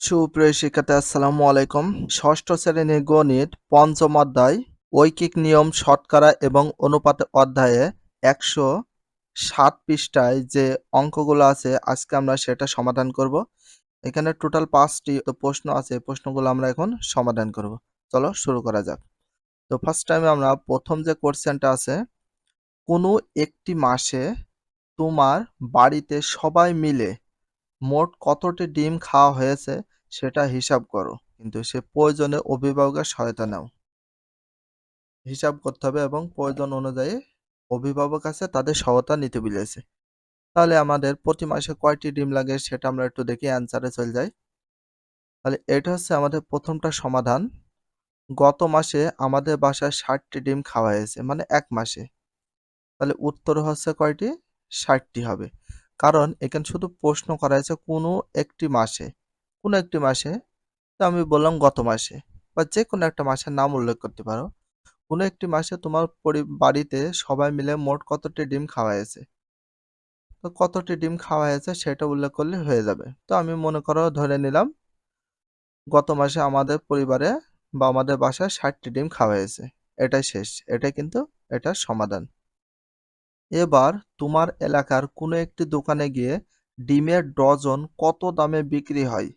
সুপ্রিয় শিক্ষার্থী, আসসালামু আলাইকুম। ষষ্ঠ শ্রেণির গণিত পঞ্চম অধ্যায়, ঐকিক নিয়ম শতকরা এবং অনুপাত অধ্যায়ে একশো সাত পৃষ্ঠায় যে অঙ্কগুলো আছে, আজকে আমরা সেটা সমাধান করব। এখানে টোটাল পাঁচটি প্রশ্ন আছে প্রশ্নগুলো আমরা এখন সমাধান করব। চলো শুরু করা যাক। তো ফার্স্ট টাইমে আমরা প্রথম যে কোশ্চেনটা আছে, কোনো একটি মাসে তোমার বাড়িতে সবাই মিলে মোট কতটি ডিম খাওয়া হয়েছে? সেটা হিসাব করো। কিন্তু সে প্রয়োজনে অভিভাবকের সহায়তা নাও। হিসাব করতে হবে এবং প্রয়োজন অনুযায়ী অভিভাবক আছে, তাদের সহায়তা নিতে বলেছে। তাহলে আমাদের প্রতি মাসে কয়টি ডিম লাগে সেটা আমরা একটু দেখি অ্যান্সারে চলে যাই। তাহলে এটা হচ্ছে আমাদের প্রথমটা সমাধান। গত মাসে আমাদের বাসায় ষাটটি ডিম খাওয়া হয়েছে মানে এক মাসে। তাহলে উত্তর হচ্ছে কয়টি? ষাটটি হবে। কারণ এখানে শুধু প্রশ্ন করা হয়েছে কোনো একটি মাসে। কোনো একটি মাসে, তো আমি বললাম গত মাসে বা যে কোনো একটা মাসের নাম উল্লেখ করতে পারো। কোনো একটি মাসে তোমার বাড়িতে সবাই মিলে মোট কতটি ডিম খাওয়া হয়েছে? তো কতটি ডিম খাওয়া হয়েছে সেটা উল্লেখ করলে হয়ে যাবে। তো আমি মনে করো ধরে নিলাম, গত মাসে আমাদের পরিবারে বা আমাদের বাসায় ষাটটি ডিম খাওয়া হয়েছে। এটাই শেষ, এটাই কিন্তু এটার সমাধান। এবার তোমার এলাকার কোনো একটি দোকানে গিয়ে ডিমের ডজন কত দামে বিক্রি হয়?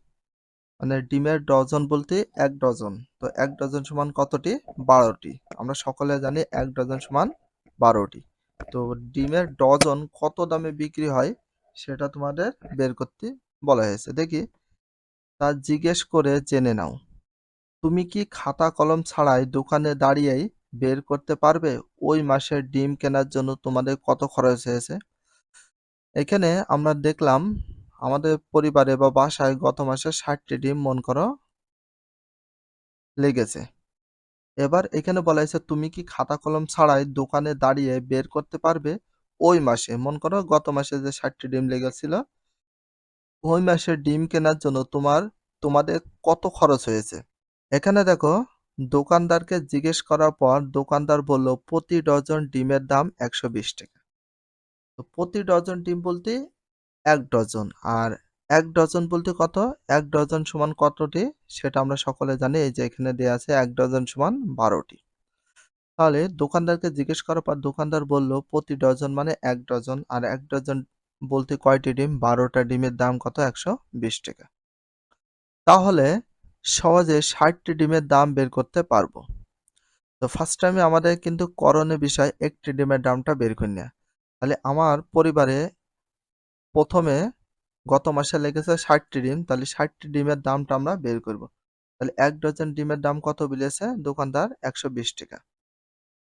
মানে ডিমের ডজন বলতে এক ডজন। তো এক ডজন সমান কতটি? বারোটি। আমরা সকলে জানি এক ডজন সমান বারোটি। তো ডিমের ডজন কত দামে বিক্রি হয় সেটা তোমাদের বের করতে বলা হয়েছে। দেখি। তা জিজ্ঞেস করে জেনে নাও। তুমি কি খাতা কলম ছাড়াই দোকানে দাঁড়িয়েই বের করতে পারবে? ওই মাসের ডিম কেনার জন্য তোমাদের কত খরচ হয়েছে? এখানে আমরা দেখলাম আমাদের পরিবারে বা বাসায় গত মাসে ষাটটি ডিম, মন করো, লেগেছে। এবার এখানে বলা হয়েছে, তুমি কি খাতা কলম ছাড়াই দোকানে দাঁড়িয়ে বের করতে পারবে? ওই মাসে, মন করো, গত মাসে যে ষাটটি ডিম লেগেছিল, ওই মাসে ডিম কেনার জন্য তোমার, তোমাদের কত খরচ হয়েছে? এখানে দেখো, দোকানদারকে জিজ্ঞেস করার পর দোকানদার বলল, প্রতি ডজন ডিমের দাম একশো বিশ টাকা। তো প্রতি ডজন ডিম বলতে এক ডজন। আর এক ডজন বলতে কত? এক ডজন সমান কতটি? সেটা আমরা সকলে জানি। এই যে এখানে দেওয়া আছে এক ডজন সমান বারোটি। তাহলে দোকানদারকে জিজ্ঞেস করার পর দোকানদার বলল, প্রতি ডজন মানে এক ডজন। আর এক ডজন বলতে কয়টি ডিম? বারোটা ডিমের দাম কত? একশো বিশ টাকা। তাহলে সহজে ষাটটি ডিমের দাম বের করতে পারব। তো ফার্স্ট টাইমে আমাদের কিন্তু করণীয় বিষয় একটি ডিমের দামটা বের করে নেওয়া তাহলে আমার পরিবারে প্রথমে গত মাসে লেগেছে ষাটটি ডিম, তাহলে ষাটটি ডিমের দামটা আমরা বের করব। তাহলে এক ডজন ডিমের দাম কত বিলেছে দোকানদার একশো বিশ টাকা।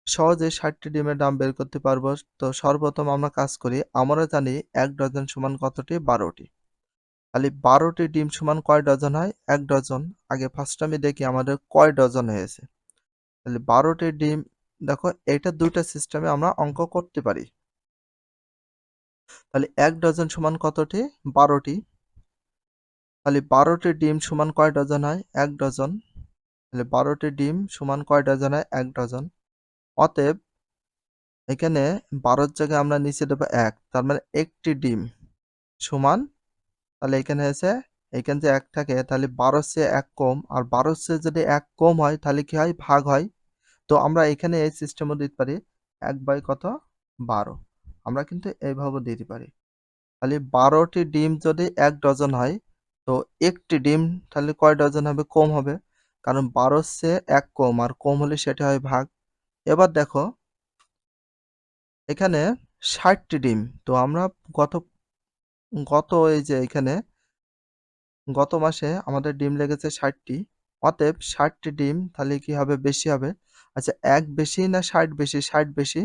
সহজে ষাটটি ডিমের দাম বের করতে পারব। তো সর্বপ্রথম আমরা কাজ করি, আমরা জানি এক ডজন সমান কতটি? বারোটি। তাহলে বারোটি ডিম সমান কয় ডজন হয়? এক ডজন। আগে ফার্স্ট আমি দেখি আমাদের কয় ডজন হয়েছে। তাহলে বারোটি ডিম, দেখো, এইটা দুইটা সিস্টেমে আমরা অঙ্ক করতে পারি। তাহলে এক ডজন সমান কতটি? বারোটি। তাহলে বারোটি ডিম সমান কয় ডজন হয়? এক ডজন। তাহলে বারোটি ডিম সমান কয় ডজন হয়? এক ডজন। অতএব এখানে বারোর জায়গায় আমরা নিচে দেবো এক। তার মানে একটি ডিম সমান, তাহলে এখানে হয়েছে এখানে যে এক থাকে, তাহলে বারো চেয়ে এক কম। আর বারো চেয়ে যদি এক কম হয়, তাহলে কি হয়? ভাগ হয়। তো আমরা এখানে এই সিস্টেমও দিতে পারি। এক বাই কত? বারো। আমরা কিন্তু এইভাবে দিতে পারি। তাহলে বারোটি ডিম যদি এক ডজন হয়, তো একটি ডিম তাহলে কয় ডজন হবে? কম হবে। কারণ বারো চেয়ে এক কম, আর কম হলে সেটা হয় ভাগ। এবার দেখো, এখানে ষাটটি ডিম, তো আমরা গত গত এই যে এখানে, গত মাসে আমাদের ডিম লেগেছে ষাটটি, অতএব ষাটটি ডিম তাহলে কি হবে? বেশি হবে। আচ্ছা এক বেশি না ষাট বেশি? ষাট বেশি।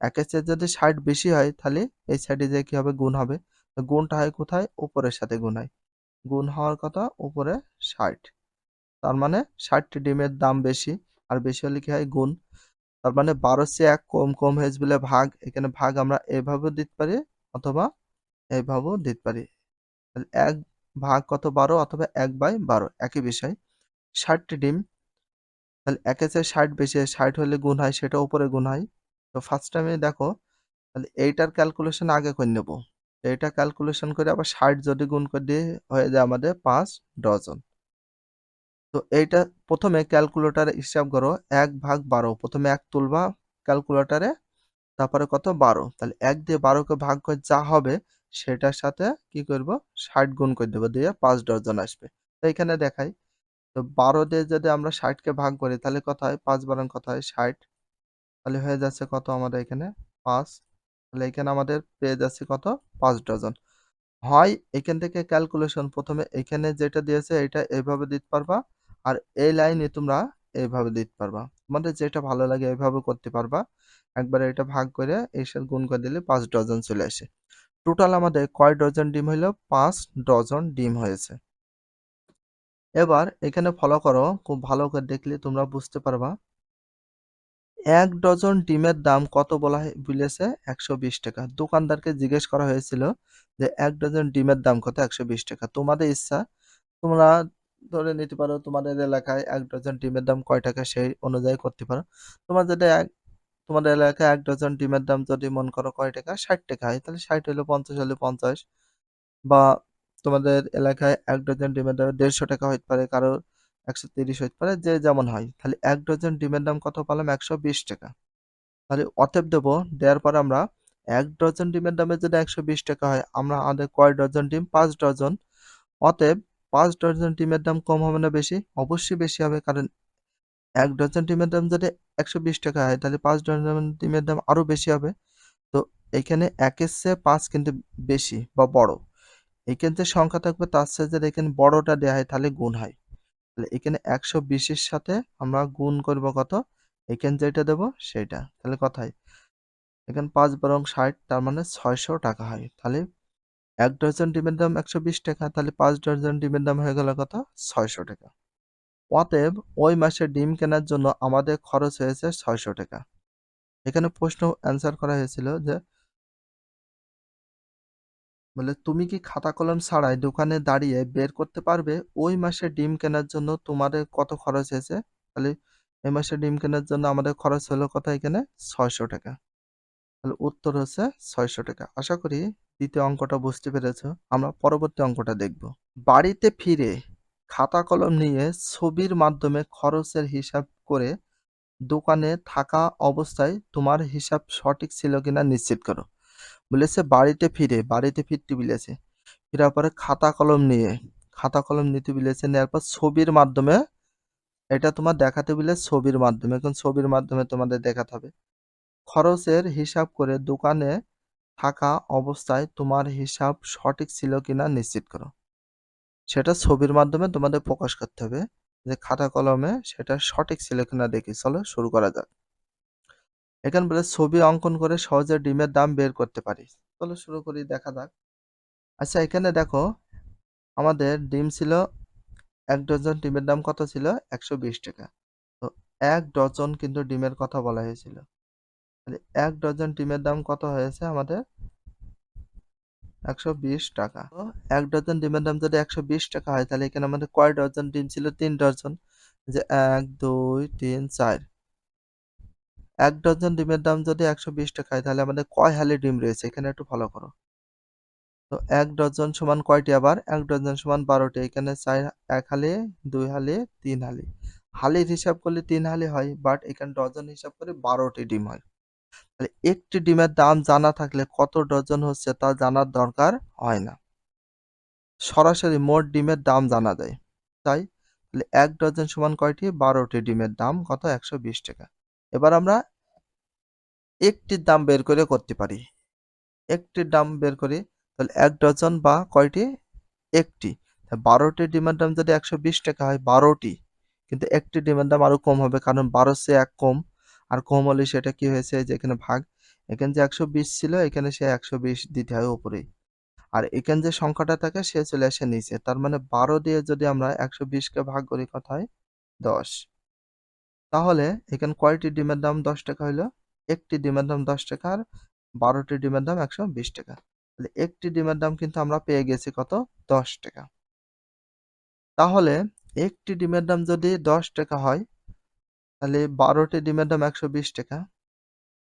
একের চেয়ে যদি ষাট বেশি হয়, তাহলে এই সাইডে যে কি হবে গুণ হবে? গুণটা হয় কোথায়? উপরের সাথে গুণ হয়। গুণ হওয়ার কথা উপরে ষাট। তার মানে ষাটটি ডিমের দাম বেশি। আর বেশি হলে কি হয়? গুণ। তার মানে বারো চেয়ে এক কম কম হয়েছে বলে ভাগ। এখানে ভাগ আমরা এভাবেও দিতে পারি অথবা এইভাবেও দিতে পারি। এক ভাগ কত বারো? অথবা এক বাই বারো। একই বিষয়। ষাটটি ডিম তাহলে একে চেয়ে ষাট বেশি, ষাট হলে গুণ হয়, সেটা উপরে গুণ হয়। তো ফার্স্ট টাইমে দেখো, তাহলে এইটার ক্যালকুলেশন আগে করে নেব। এইটা ক্যালকুলেশন করে আবার ষাট যদি গুণ করে দিয়ে হয়ে যায় আমাদের পাঁচ ডজন। তো এইটা প্রথমে ক্যালকুলেটরে হিসাব করো, এক ভাগ বারো। প্রথমে এক তুলবা ক্যালকুলেটরে তারপরে কত? বারো। তাহলে এক দিয়ে বারোকে ভাগ করে যা হবে, সেটার সাথে কি করব? ষাট গুণ করে দেবো, দিয়ে পাঁচ ডজন আসবে। তো এখানে দেখাই তো বারো দিয়ে যদি আমরা ষাটকে ভাগ করি, তাহলে কত হয়? পাঁচ বারং কত হয়? ষাট। তাহলে হয়ে যাচ্ছে কত আমাদের এখানে? পাঁচ। তাহলে এখানে আমাদের পেয়ে যাচ্ছে কত? পাঁচ ডজন। হয় এখান থেকে ক্যালকুলেশন প্রথমে এখানে যেটা দিয়েছে এটা এইভাবে দিতে পারবা, আর এই লাইনে তোমরা এইভাবে দিতে পারবা। তোমাদের যেটা ভালো লাগে এইভাবে করতে পারবা। একবার এটা ভাগ করে এর সাথে গুণ করে দিলে পাঁচ ডজন চলে আসে। টোটাল আমাদের কয় ডজন ডিম হইল? পাঁচ ডজন ডিম হয়েছে। এবার এখানে ফলো করো, খুব ভালো করে দেখলে তোমরা বুঝতে পারবা। এক ডজন ডিমের দাম কত বলা বলেছে? একশো বিশ টাকা। দোকানদারকে জিজ্ঞেস করা হয়েছিল যে এক ডজন ডিমের দাম কত? একশো বিশ টাকা। তোমাদের ইচ্ছা, তোমরা ধরে নিতে পারো তোমাদের এলাকায় এক ডজন ডিমের দাম কয় টাকা সেই অনুযায়ী করতে পারো। তোমার যদি এক, তোমাদের এলাকায় এক ডজন ডিমের দাম যদি মন করো কয় টাকা? ষাট টাকা হয়, তাহলে ষাট হলে পঞ্চাশ হলে পঞ্চাশ বা তোমাদের এলাকায় এক ডজন ডিমের দাম দেড়শো টাকা হইতে পারে কারোর একশো তিরিশ হইতে পারে, যে যেমন হয়। তাহলে এক ডজন ডিমের দাম কত পেলাম? একশো বিশ টাকা। তাহলে অতএব দেবো, দেওয়ার পর আমরা এক ডজন ডিমের দামে যদি একশো বিশ টাকা হয়, আমরা আমাদের কয় ডজন ডিম? পাঁচ ডজন। অতএব পাঁচ ডজন ডিমের দাম কম হবে না বেশি? অবশ্যই বেশি হবে, কারণ এক ডজন ডিমের দাম যদি একশো বিশ টাকা হয়, তাহলে পাঁচ ডজন ডিমের দাম আরও বেশি হবে। তো এখানে একের চেয়ে পাঁচ কিন্তু বেশি বা বড়। এখানে যে সংখ্যা থাকবে তার যদি এখানে বড়টা দেওয়া হয় তাহলে গুণ হয়। তাহলে এখানে একশো বিশের সাথে আমরা গুণ করব কত? এখানে যেটা দেব সেটা। তাহলে হয়? এখানে পাঁচ বরং ষাট, তার মানে ছয়শো টাকা হয়। তাহলে এক ডজন ডিমের দাম একশো বিশ টাকা, তাহলে পাঁচ ডজন ডিমের দাম হয়ে গেল কত? ছয়শো টাকা। অতএব ওই মাসে ডিম কেনার জন্য আমাদের খরচ হয়েছে ছয়শো টাকা। এখানে প্রশ্ন অ্যান্সার করা হয়েছিল যে বলে, তুমি কি খাতা কলম ছাড়াই দোকানে দাঁড়িয়ে বের করতে পারবে? ওই মাসে ডিম কেনার জন্য তোমাদের কত খরচ হয়েছে? তাহলে এই মাসে ডিম কেনার জন্য আমাদের খরচ হলো কত এখানে? ছয়শো টাকা। তাহলে উত্তর হচ্ছে ছয়শো টাকা। আশা করি দ্বিতীয় অঙ্কটা বুঝতে পেরেছ। আমরা পরবর্তী অঙ্কটা দেখব। বাড়িতে ফিরে খাতা কলম নিয়ে ছবির মাধ্যমে খরচের হিসাব করে দোকানে থাকা অবস্থায় তোমার হিসাব সঠিক ছিল কিনা নিশ্চিত করো। বলেছে বাড়িতে ফিরে, বাড়িতে ফিরতে বলেছে। ফেরার পরে খাতা কলম নিয়ে, খাতা কলম নিতে বলেছে নেওয়ার পর ছবির মাধ্যমে, এটা তোমার দেখাতে বলে ছবির মাধ্যমে, এখন ছবির মাধ্যমে তোমাদের দেখাতে হবে। খরচের হিসাব করে দোকানে থাকা অবস্থায় তোমার হিসাব সঠিক ছিল কিনা নিশ্চিত করো। সেটা ছবির মাধ্যমে তোমাদের প্রকাশ করতে হবে যে খাতা কলমে সেটা সঠিক ছিল কিনা দেখি চলো, শুরু করা যাক। এখানে বলে ছবি অঙ্কন করে সহজে ডিমের দাম বের করতে পারি। চলো শুরু করি, দেখা যাক। আচ্ছা এখানে দেখো আমাদের ডিম ছিল এক ডজন, ডিমের দাম কত ছিল? একশো বিশ টাকা। তো এক ডজন কিন্তু ডিমের কথা বলা হয়েছিল। তাহলে এক ডজন ডিমের দাম কত হয়েছে আমাদের? একশো বিশ টাকা। তো এক ডজন ডিমের দাম যদি একশো বিশ টাকা হয়, তাহলে এখানে আমাদের কয় ডজন ডিম ছিল? তিন ডজন। যে এক, দুই, তিন, চার। এক ডজন ডিমের দাম যদি একশো বিশ টাকা হয়, তাহলে আমাদের কয় হালি ডিম রয়েছে? এখানে একটু ফলো করো। তো এক ডজন সমান কয়টি আবার? এক ডজন সমান বারোটি। এখানে চার, এক হালি, দুই হালি, তিন হালি। হালির হিসাব করলে তিন হালি হয় বাট এখানে ডজন হিসাব করে বারোটি ডিম হয়। তাহলে একটি ডিমের দাম জানা থাকলে কত ডজন হচ্ছে তা জানার দরকার হয় না। সরাসরি মোট ডিমের দাম জানা যায়। তাই, তাহলে এক ডজন সমান কয়টি? বারোটি ডিমের দাম। কত? একশো বিশ টাকা। এবার আমরা একটির দাম বের করে করতে পারি। একটির দাম বের করি, তাহলে এক ডজন বা কয়টি? একটি। বারোটি ডিমের দাম যদি একশো বিশ টাকা হয়, বারোটি। কিন্তু একটি ডিমের দাম আরও কম হবে, কারণ বারো সে এক কম। আর কম হলে সেটা কি হয়েছে, যে এখানে ভাগ, এখানে যে একশো বিশ ছিল, এখানে সে একশো বিশ দিতে হয় উপরেই আর এখানে যে সংখ্যাটা থাকে, সে চলে আসে নিচে। তার মানে বারো দিয়ে যদি আমরা একশো বিশকে ভাগ করি কথায় দশ। তাহলে এখানে কয়টি ডিমের দাম দশ টাকা হইল? একটি ডিমের দাম দশ টাকা আর বারোটি ডিমের দাম একশো বিশ টাকা। তাহলে একটি ডিমের দাম কিন্তু আমরা পেয়ে গেছি কত? দশ টাকা। তাহলে একটি ডিমের দাম যদি দশ টাকা হয়, তাহলে বারোটি ডিমের দাম একশো বিশ টাকা।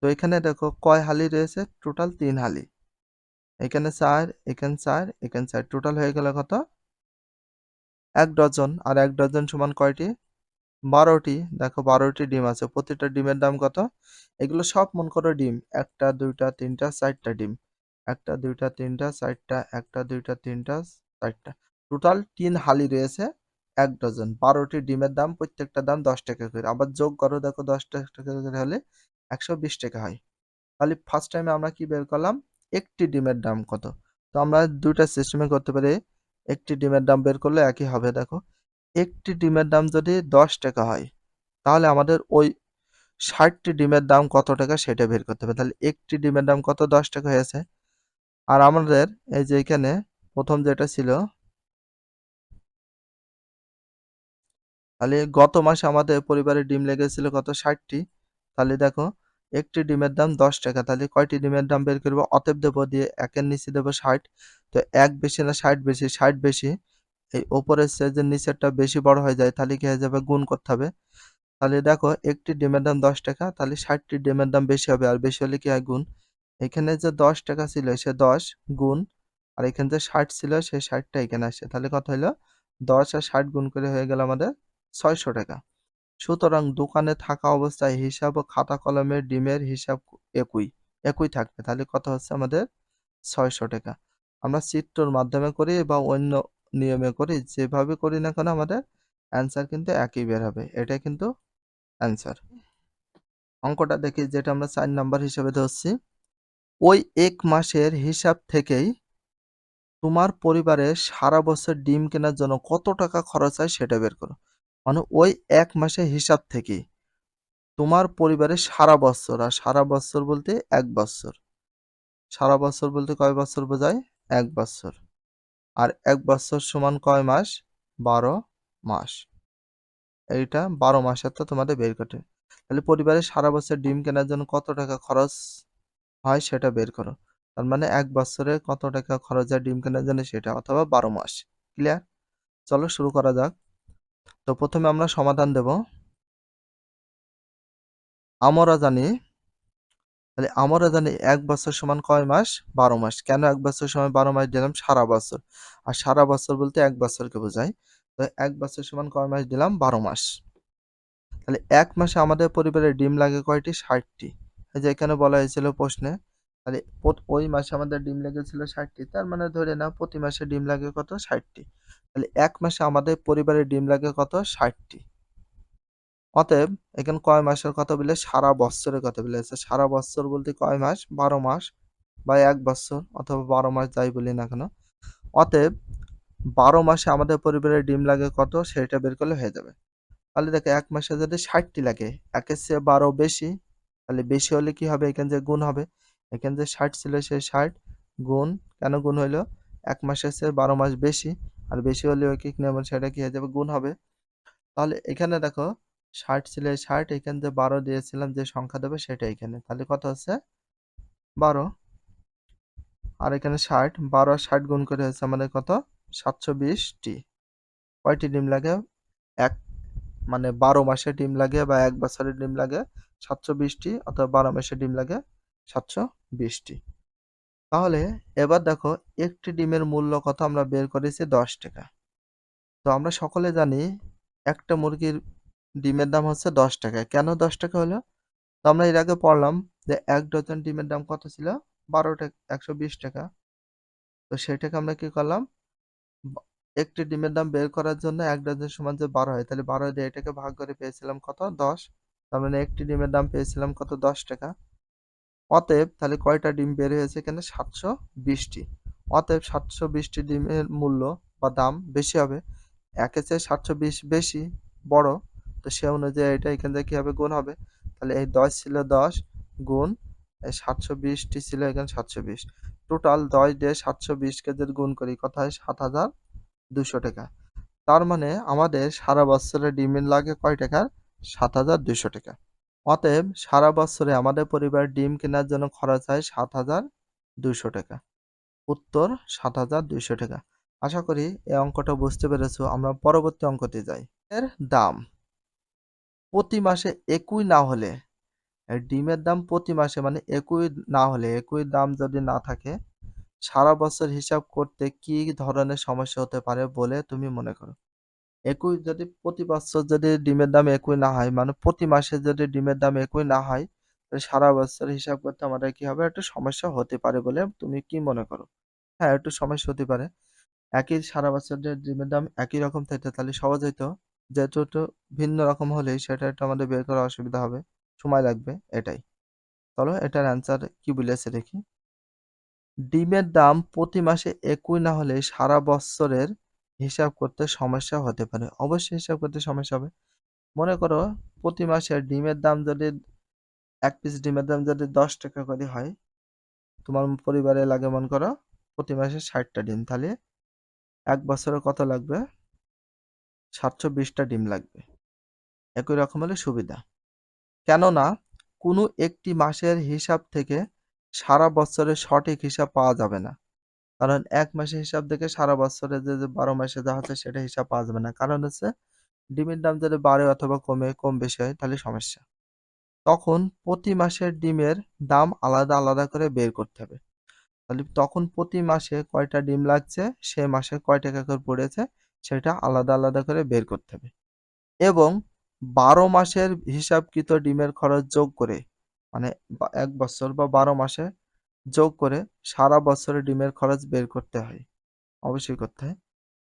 তো এখানে দেখো কয় হালি রয়েছে? টোটাল তিন হালি। এখানে চার এখানে চার এখানে চার। টোটাল হয়ে গেল কত? এক ডজন। আর এক ডজন সমান কয়টি? বারোটি, দেখো বারোটি ডিম আছে। প্রতিটা ডিমের দাম কত? এগুলো সব মন করো ডিম। একটা, দুইটা, তিনটা, চারটা ডিম। একটা, দুইটা, তিনটা, চারটা। একটা, দুইটা, তিনটা, চারটা। টোটাল তিন হালি রয়েছে, এক ডজন বারোটি ডিমের দাম, প্রত্যেকটা দাম দশ টাকা করে। আবার যোগ করো, দেখো দশ টাকা করে হলে একশো বিশ টাকা হয়। তাহলে ফার্স্ট টাইমে আমরা কি বের করলাম? একটি ডিমের দাম কত? তো আমরা দুইটা সিস্টেমে করতে পারি। একটি ডিমের দাম বের করলে একই হবে, দেখো। একটি ডিমের দাম যদি দশ টাকা হয়, তাহলে আমাদের ওই ষাটটি ডিমের দাম কত টাকা সেটা বের করতে হবে। তাহলে একটি ডিমের দাম কত দশ টাকা হয়েছে? আর আমাদের এই যে এখানে প্রথম যেটা ছিল, তাহলে গত মাসে আমাদের পরিবারে ডিম লেগেছিল কত ষাটটি? তাহলে দেখো, একটি ডিমের দাম দশ টাকা। তাহলে কয়টি ডিমের দাম বের করব? অতএব দেবো দিয়ে একের নিচে দেবো ষাট। তো এক বেশি না ষাট বেশি? ষাট বেশি। এই ওপরের সাইজের নিচেরটা বেশি বড় হয়ে যায়, তাহলে কি হয়ে যাবে? গুণ করতে হবে। তাহলে দেখো, একটি ডিমের দাম দশ টাকা, তাহলে ষাটটি ডিমের দাম বেশি হবে, আর বেশি হলে কি হয়? গুণ। এখানে যে দশ টাকা ছিল, সে দশ, গুণ। আর এখানে যে ষাট ছিল সেই ষাটটা এখানে আসে তাহলে কত হলো? দশ আর ষাট গুণ করে হয়ে গেল আমাদের ছয়শো টাকা। সুতরাং দোকানে থাকা অবস্থায় হিসাব ও খাতা কলমের ডিমের হিসাব একই একই থাকবে। তাহলে কত হচ্ছে আমাদের? ছয়শো টাকা। আমরা চিত্রর মাধ্যমে করি বা অন্য নিয়মে করি, যেভাবে করি না কেন আমাদের অ্যান্সার কিন্তু একই বের হবে। এটা কিন্তু অ্যান্সার অঙ্কটা দেখি, যেটা আমরা চার নাম্বার হিসেবে ধরছি। ওই এক মাসের হিসাব থেকেই তোমার পরিবারে সারা বছর ডিম কেনার জন্য কত টাকা খরচ হয় সেটা বের করো। মানে ওই এক মাসের হিসাব থেকেই তোমার পরিবারে সারা বছর, আর সারা বছর বলতে এক বছর। সারা বছর বলতে কয় বছর বোঝায়? এক বছর। আর এক বছর সমান কয় মাস? বারো মাস। এইটা বারো মাসের তো তোমাদের বের করতে তাহলে পরিবারে সারা বছর ডিম কেনার জন্য কত টাকা খরচ হয় সেটা বের করো। তার মানে এক বছরে কত টাকা খরচ হয় ডিম কেনার জন্য সেটা, অথবা বারো মাস। ক্লিয়ার চলো শুরু করা যাক। তো প্রথমে আমরা সমাধান দেব। আমরা জানি তাহলে আমরা জানি এক বছর সমান কয় মাস? বারো মাস। কেন এক বছর সময় বারো মাস দিলাম? সারা বছর। আর সারা বছর বলতে এক বছরকে বোঝায়। তো এক বছর সমান কয় মাস দিলাম? বারো মাস। তাহলে এক মাসে আমাদের পরিবারে ডিম লাগে কয়টি? ষাটটি। এই যে এখানে বলা হয়েছিল প্রশ্নে। তাহলে ওই মাসে আমাদের ডিম লেগেছিল ষাটটি। তার মানে ধরে নাও প্রতি মাসে ডিম লাগে কত? ষাটটি। তাহলে এক মাসে আমাদের পরিবারে ডিম লাগে কত? ষাটটি। অতএব এখানে কয় মাসের কথা বলে সারা বছরের কথা বলেছে সারা বছর বলতে কয় মাস বারো মাস বা এক বছর অথবা বারো মাস যাই বলি না কেন অতএব বারো মাসে আমাদের পরিবারের ডিম লাগে কত সেটা বের করলে হয়ে যাবে তাহলে দেখো এক মাসে যদি ষাটটি লাগে একের চেয়ে বারো বেশি তাহলে বেশি হলে কি হবে এখানে যে গুণ হবে এখানে যে ষাট ছিল সেই ষাট গুণ কেন গুণ হইল এক মাসের চেয়ে বারো মাস বেশি আর বেশি হলে ওই কি নিয়ম সেটা কি হয়ে যাবে গুণ হবে তাহলে এখানে দেখো ষাট ছিল ষাট, এখানে যে বারো দিয়েছিলাম, যে সংখ্যা দেবে সেটা এখানে। তাহলে কত হচ্ছে? বারো। আর এখানে ষাট, বারো আর ষাট গুণ করে হচ্ছে আমাদের কত? সাতশো বিশটি। কয়টি ডিম লাগে? এক মানে বারো মাসে ডিম লাগে বা এক বছরের ডিম লাগে সাতশো বিশটি অথবা বারো মাসে ডিম লাগে সাতশো বিশটি। তাহলে এবার দেখো, একটি ডিমের মূল্য কত? আমরা বের করেছি দশ টাকা। তো আমরা সকলে জানি একটা মুরগির ডিমের দাম হচ্ছে দশ টাকা। কেন দশ টাকা হলো? তো আমরা এর আগে পড়লাম যে এক ডজন ডিমের দাম কত ছিল? বারো টাকা একশো বিশ টাকা। তো সেটাকে আমরা কি করলাম? একটি ডিমের দাম বের করার জন্য এক ডজন সমান যে বারো হয়, তাহলে বারো দিয়ে এটাকে ভাগ করে পেয়েছিলাম কত? দশ। তার মানে একটি ডিমের দাম পেয়েছিলাম কত? দশ টাকা। অতএব তাহলে কয়টা ডিম বের হয়েছে এখানে? সাতশো বিশটি। অতএব সাতশো বিশটি ডিমের মূল্য বা দাম বেশি হবে। একের চেয়ে সাতশো বিশ বেশি বড়। তো সে অনুযায়ী এটা এখান থেকে কী হবে গুণ হবে? তাহলে এই দশ ছিল দশ গুণ, এই সাতশো বিশটি ছিল এখানে সাতশো বিশ। টোটাল দশ দিয়ে সাতশো বিশকে যদি গুণ করি, কত হয়? সাত হাজার দুশো টাকা। তার মানে আমাদের সারা বছরে ডিমের লাগে কয় টাকার সাত হাজার দুশো টাকা। অতএব সারা বছরে আমাদের পরিবার ডিম কেনার জন্য খরচ হয় সাত হাজার দুশো টাকা। উত্তর, সাত হাজার দুশো টাকা। আশা করি এই অঙ্কটা বুঝতে পেরেছ। আমরা পরবর্তী অঙ্কতে যাই। এর দাম। প্রতি মাসে একই না হলে ডিমের দাম প্রতি মাসে মানে একই না হলে, একই দাম যদি না থাকে, সারা বছর হিসাব করতে কি ধরনের সমস্যা হতে পারে বলে তুমি মনে করো? একই যদি প্রতি বছর যদি ডিমের দাম একই না হয় মানে প্রতি মাসে যদি ডিমের দাম একই না হয়, তাহলে সারা বছর হিসাব করতে আমাদের কি হবে? একটু সমস্যা হতে পারে বলে তুমি কি মনে করো? হ্যাঁ একটু সমস্যা হতে পারে। একই সারা বছর ডিমের দাম একই রকম থাকতে তাহলে সহজ হইতো। যেহেতু ভিন্ন রকম হলেই সেটা একটু আমাদের বের করা অসুবিধা হবে। সময় লাগবে এটাই। চলো এটার অ্যান্সার কি বলেছে দেখি। ডিমের দাম প্রতি মাসে একই না হলে সারা বছরের হিসাব করতে সমস্যা হতে পারে। অবশ্যই হিসাব করতে সমস্যা হবে। মনে করো প্রতি মাসে ডিমের দাম যদি এক পিস ডিমের দাম যদি দশ টাকা করে হয়, তোমার পরিবারে লাগে মনে করো প্রতি মাসে ষাটটা ডিম। তাহলে এক বছরে কত লাগবে? সাতশো বিশটা ডিম লাগবে। একই রকম হলে সুবিধা। কেননা, কোনো একটি মাসের হিসাব থেকে সারা বছরের সঠিক হিসাব পাওয়া যাবে না। কারণ এক মাসের হিসাব থেকে সারা বছরে যে যে বারো মাসে যা হচ্ছে সেটা হিসাব পাওয়া যাবে না। কারণ হচ্ছে, ডিমের দাম যদি বাড়ে অথবা কমে, কম বেশি হয়, তাহলে সমস্যা। তখন প্রতি মাসের ডিমের দাম আলাদা আলাদা করে বের করতে হবে। তাহলে তখন প্রতি মাসে কয়টা ডিম লাগছে, সে মাসে কয় টাকা করে পড়েছে সেটা আলাদা আলাদা করে বের করতে হবে। এবং বারো মাসের হিসাবকৃত ডিমের খরচ যোগ করে মানে এক বছর বা বারো মাসে যোগ করে সারা বছরের ডিমের খরচ বের করতে হয়, অবশ্যই করতে হয়।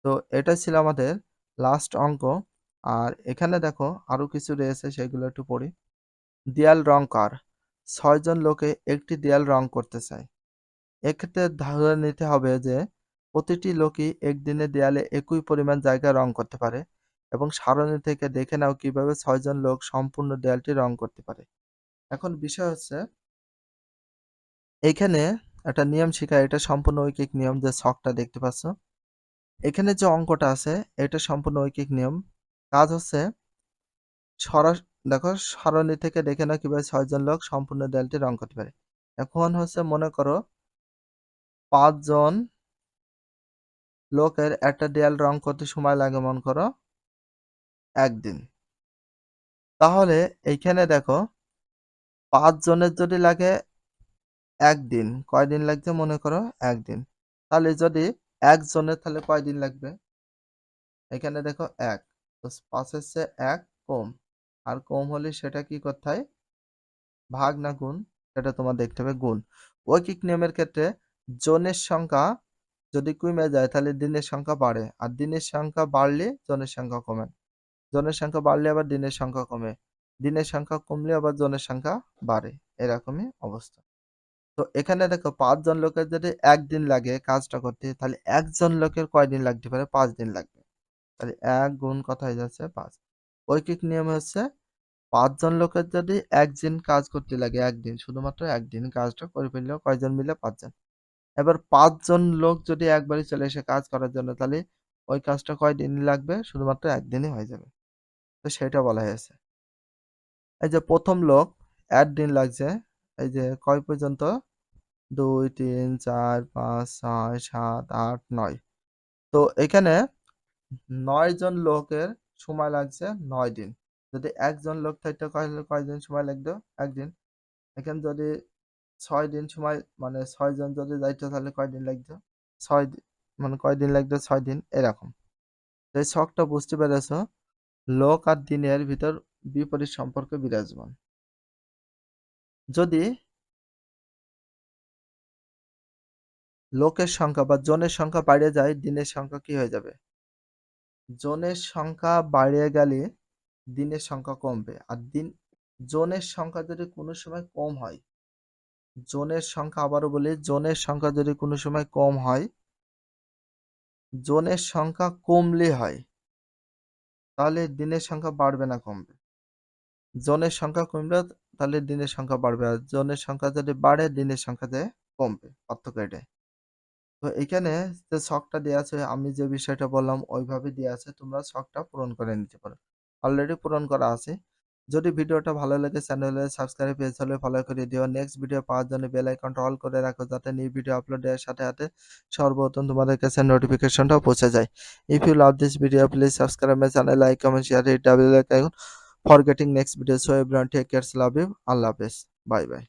তো এটা ছিল আমাদের লাস্ট অঙ্ক। আর এখানে দেখো আরও কিছু রয়েছে সেগুলো একটু পড়ি। দেয়াল রং কার? ছয়জন লোকে একটি দেয়াল রং করতে চায়। এক্ষেত্রে ধরে নিতে হবে যে প্রতিটি লোকই একদিনে দেয়ালে একই পরিমাণ জায়গা রং করতে পারে এবং সারণী থেকে দেখে নাও কীভাবে ছয়জন লোক সম্পূর্ণ দেয়ালটি রং করতে পারে। এখন বিষয় হচ্ছে, এখানে একটা নিয়ম শেখায়, এটা সম্পূর্ণ ঐকিক নিয়ম যে ছকটা দেখতে পাচ্ছ। এখানে যে অঙ্কটা আছে, এটা সম্পূর্ণ ঐকিক নিয়ম। কাজ হচ্ছে দেখো, সারণী থেকে দেখে নাও কীভাবে ছয়জন লোক সম্পূর্ণ দেয়ালটি রং করতে পারে। এখন হচ্ছে মনে করো, পাঁচজন লোকের একটা দেয়াল রং করতে সময় লাগে, মন করো। একদিন। তাহলে এইখানে দেখো, পাঁচ জনের যদি লাগে একদিন, কয়দিন লাগছে মনে করো? একদিন। তাহলে যদি একজনের তাহলে কয়দিন লাগবে? এখানে দেখো এক। তো পাঁচের চেয়ে এক কম আর কম হলে সেটা কি হয়? ভাগ না গুণ, সেটা তোমার দেখতে হবে গুণ। ঐকিক নিয়মের ক্ষেত্রে জনের সংখ্যা যদি কমে যায় তাহলে দিনের সংখ্যা বাড়ে, আর দিনের সংখ্যা বাড়লে জনের সংখ্যা কমে। জনের সংখ্যা বাড়লে আবার দিনের সংখ্যা কমে, দিনের সংখ্যা কমলে আবার জনের সংখ্যা বাড়ে, এরকমই অবস্থা। তো এখানে দেখো পাঁচজন লোকের যদি একদিন লাগে কাজটা করতে, তাহলে একজন লোকের কয়দিন লাগতে পারে? পাঁচ দিন লাগবে। তাহলে এক গুণ কথা হয়ে যাচ্ছে? পাঁচ। ঐকিক নিয়ম হচ্ছে পাঁচজন লোকের যদি একদিন কাজ করতে লাগে, একদিন, শুধুমাত্র একদিন কাজটা করে ফেললেও কয়জন মিলে? পাঁচজন। এবার পাঁচজন লোক যদি একবারই চলে এসে কাজ করার জন্য, তাহলে ওই কাজটা কয়দিন লাগবে? শুধুমাত্র একদিনই হয়ে যাবে। তো সেটা বলা হয়েছে। এই যে প্রথম লোক, এক দিন লাগছে। এই যে কয় পর্যন্ত? দুই, তিন, চার, পাঁচ, ছয়, সাত, আট, নয়। তো এখানে নয় জন লোকের সময় লাগছে নয় দিন। যদি একজন লোক থাকতে কয় কয়দিন সময় লাগতো? একদিন। এখানে যদি ছয় দিন সময় মানে ছয় জন যদি যাইতো তাহলে কয়দিন লাগতো? ছয় মানে কয়দিন লাগতো? ছয় দিন, এরকম। তো এই ছকটা বুঝতে পেরেছ? লোক আর দিনের ভিতর বিপরীত সম্পর্ক বিরাজমান। যদি লোকের সংখ্যা বা জনের সংখ্যা বাড়িয়ে যায়, দিনের সংখ্যা কি হয়ে যাবে? জনের সংখ্যা বাড়িয়ে গেলে দিনের সংখ্যা কমবে। আর দিন, জনের সংখ্যা যদি কোনো সময় কম হয় জনের সংখ্যা আবারও বলি, জনের সংখ্যা যদি কোনো সময় কম হয়, জনের সংখ্যা কমলে হয়, তাহলে দিনের সংখ্যা বাড়বে না কমবে। জনের সংখ্যা কমলে তাহলে দিনের সংখ্যা বাড়বে আর জনের সংখ্যা যদি বাড়ে, দিনের সংখ্যা যে কমবে, পার্থক্য এটাই। তো এখানে যে ছকটা দেওয়া আছে, আমি যে বিষয়টা বললাম, ওইভাবে দেওয়া আছে, তোমরা ছকটা পূরণ করে নিতে পারো। অলরেডি পূরণ করা আছে। যদি ভিডিওটা ভালো লাগে চ্যানেলে সাবস্ক্রাইব পেজ হলে ফলো করে দিও। নেক্সট ভিডিও পাওয়ার জন্য বেল আইকনটা অল করে রাখো যাতে নিউ ভিডিও আপলোড এর সাথে সাথে সর্বপ্রথম তোমাদের কাছে নোটিফিকেশনটা পৌঁছে যায়। If you love this video please subscribe my channel like comment share it double icon for getting next video so everyone take cares love you আল্লাহ হাফেজ বাই বাই